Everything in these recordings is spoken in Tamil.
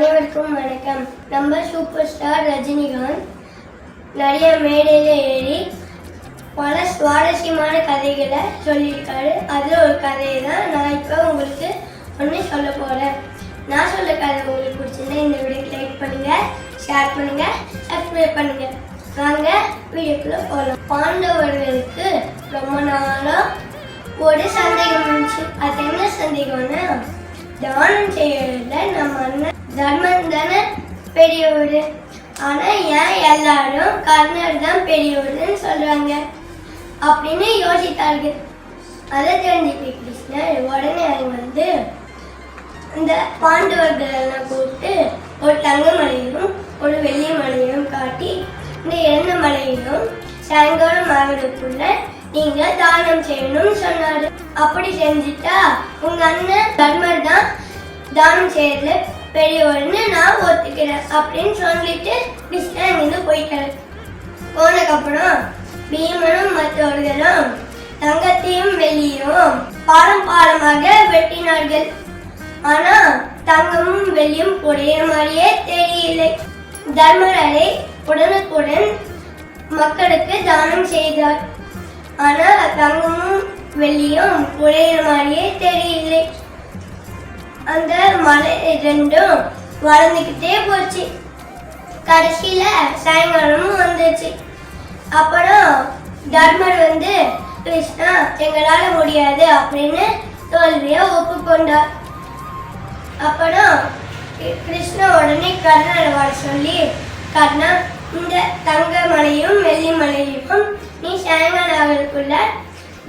அனைவருக்கும் வணக்கம். நம்ம சூப்பர் ஸ்டார் ரஜினிகாந்த் நிறைய மேடையில் ஏறி பல சுவாரஸ்யமான கதைகளை சொல்லியிருக்காரு. அதில் ஒரு கதையை தான் நான் இப்போ உங்களுக்கு ஒன்று சொல்ல போகிறேன் நான் சொல்ல கதை உங்களுக்கு பிடிச்சிருந்தா இந்த வீடியோக்கு லைக் பண்ணுங்கள் ஷேர் பண்ணுங்கள் சப்ஸ்கிரைப் பண்ணுங்கள் வாங்க வீடியோக்குள்ளே போகலாம் பாண்டவர்களுக்கு ரொம்ப நாளாக ஒரு சந்தேகம் இருந்துச்சு. அது என்ன சந்தேகம்னா தானம் செய்யறதுல நம்ம அண்ணன் தர்மன் தானே பெரியவர் ஆனால் ஏன் எல்லாரும் கர்ணர் தான் பெரியவர்னு சொல்கிறாங்க அப்படின்னு யோசித்தார்கள். அதை தெரிஞ்சுக்க கிருஷ்ணர் உடனே அவங்க வந்து இந்த பாண்டவர்கள் எல்லாம் கூப்பிட்டு ஒரு தங்க மலையும் ஒரு வெள்ளி மலையும் காட்டி இந்த எண்ணெய் மலையிலும் சாயங்காலம் ஆகிறதுக்குள்ள நீங்க தானம் செய்யணும்னு சொன்னாரு. அப்படி செஞ்சுட்டா உங்க அண்ணன் தர்மர் தான் தானம் செய்யறதுல பெரியவர்னு நான் ஒத்துக்கிறேன் அப்படின்னு சொல்லிட்டு கிருஷ்ணன் இருந்து போயிட்டாரு. போனதுக்கப்புறம் பீமனும் மற்றவர்களும் தங்கத்தையும் வெள்ளியும் பாலம் பாலமாக வெட்டினார்கள். ஆனா தங்கமும் வெள்ளியும் புடைய மாதிரியே தெரியலை தர்மராரை உடனுக்குடன் மக்களுக்கு தானம் செய்தார். ஆனா தங்கமும் வெள்ளியும் புடைய மாதிரியே தெரியலை அந்த மலை ரெண்டும் வளர்ந்துக்கிட்டே போச்சு. கடைசியில சாயங்காலமும் வந்துச்சு. அப்புறம் தர்மர் வந்து கிருஷ்ணா எங்களால முடியாது அப்படின்னு தோல்வியை ஒப்புக்கொண்டார். அப்புறம் கிருஷ்ணா உடனே கர்ணரை வர சொல்லி கர்ணா இந்த தங்க மலையும் வெள்ளி மலையும் நீ சாயங்காலத்துக்குள்ள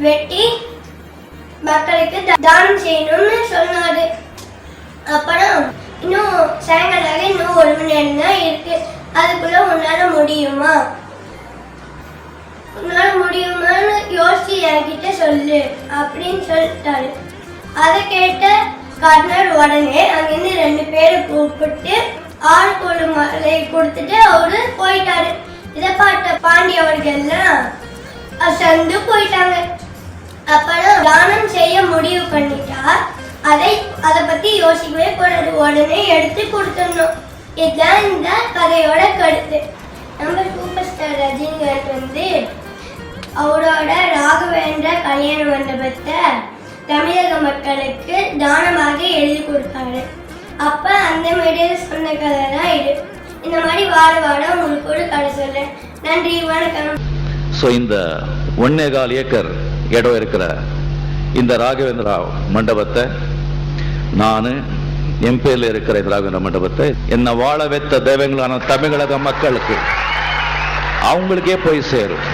வெட்டி மக்களுக்கு தானம் செய்யணும்னு சொன்னாரு அப்புறம் இன்னும் சாயங்காலம் என்ன இருக்கு? அதுக்குள்ள உன்னால முடியுமா? உன்னால முடியுமான்னு யோசிச்சு என்கிட்ட சொல்லு அப்படின்னு சொல்லிட்டாரு. அதை கேட்ட கர்ணர் உடனே அங்கிருந்து ரெண்டு பேரை கூப்பிட்டு ஆளுக்கு கொடு மலை கொடுத்துட்டு அவரு போயிட்டாரு. இதை பார்த்த பாண்டியவர்கள்லாம் அசந்து போயிட்டாங்க. அப்புறம் தானம் செய்ய முடிவு பண்ணிட்டா அதை அதை பத்தி யோசிக்கவே கூடாது. உடனே எடுத்து கொடுத்துடணும். இதுதான் இந்த கதையோட கருத்து. நம்ம சூப்பர் ஸ்டார் ரஜினிகாந்த் வந்து அவரோட ராகவேந்திர கல்யாண மண்டபத்தை தமிழக மக்களுக்கு தானமாக எழுதி கொடுத்தாரு. அப்ப அந்த மேடையில சொன்ன கதை தான் இது. இந்த மாதிரி வார வாரம் உங்களுக்கு ஒரு கதை சொல்றேன். நன்றி வணக்கம். ஸோ இந்த ஒன்னே கால் ஏக்கர் இடம் இருக்கிற இந்த ராகவேந்திரா மண்டபத்தை நான் என் இருக்கிற திராவிட மண்டபத்தை என்னை வாழ வைத்த தெய்வங்களான தமிழக மக்களுக்கு அவங்களுக்கே போய் சேரும்.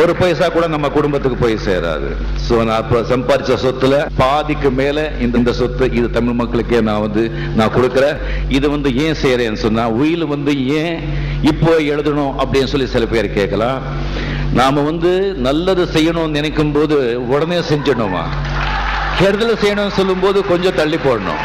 ஒரு பைசா கூட நம்ம குடும்பத்துக்கு போய் சேராது. ஸோ நான் இப்போ சம்பாரிச்ச சொத்துல பாதிக்கு மேல இந்த இந்த சொத்து இது தமிழ் மக்களுக்கே நான் வந்து நான் கொடுக்குறேன். இது வந்து ஏன் செய்யறேன்னு சொன்னா உயில் வந்து ஏன் இப்போ எழுதணும் அப்படின்னு சொல்லி சில பேர் கேட்கலாம். நாம வந்து நல்லது செய்யணும்னு நினைக்கும் போது உடனே செஞ்சிடணுமா? கெடுதல் செய்யணும்னு சொல்லும்போது கொஞ்சம் தள்ளி போடணும்.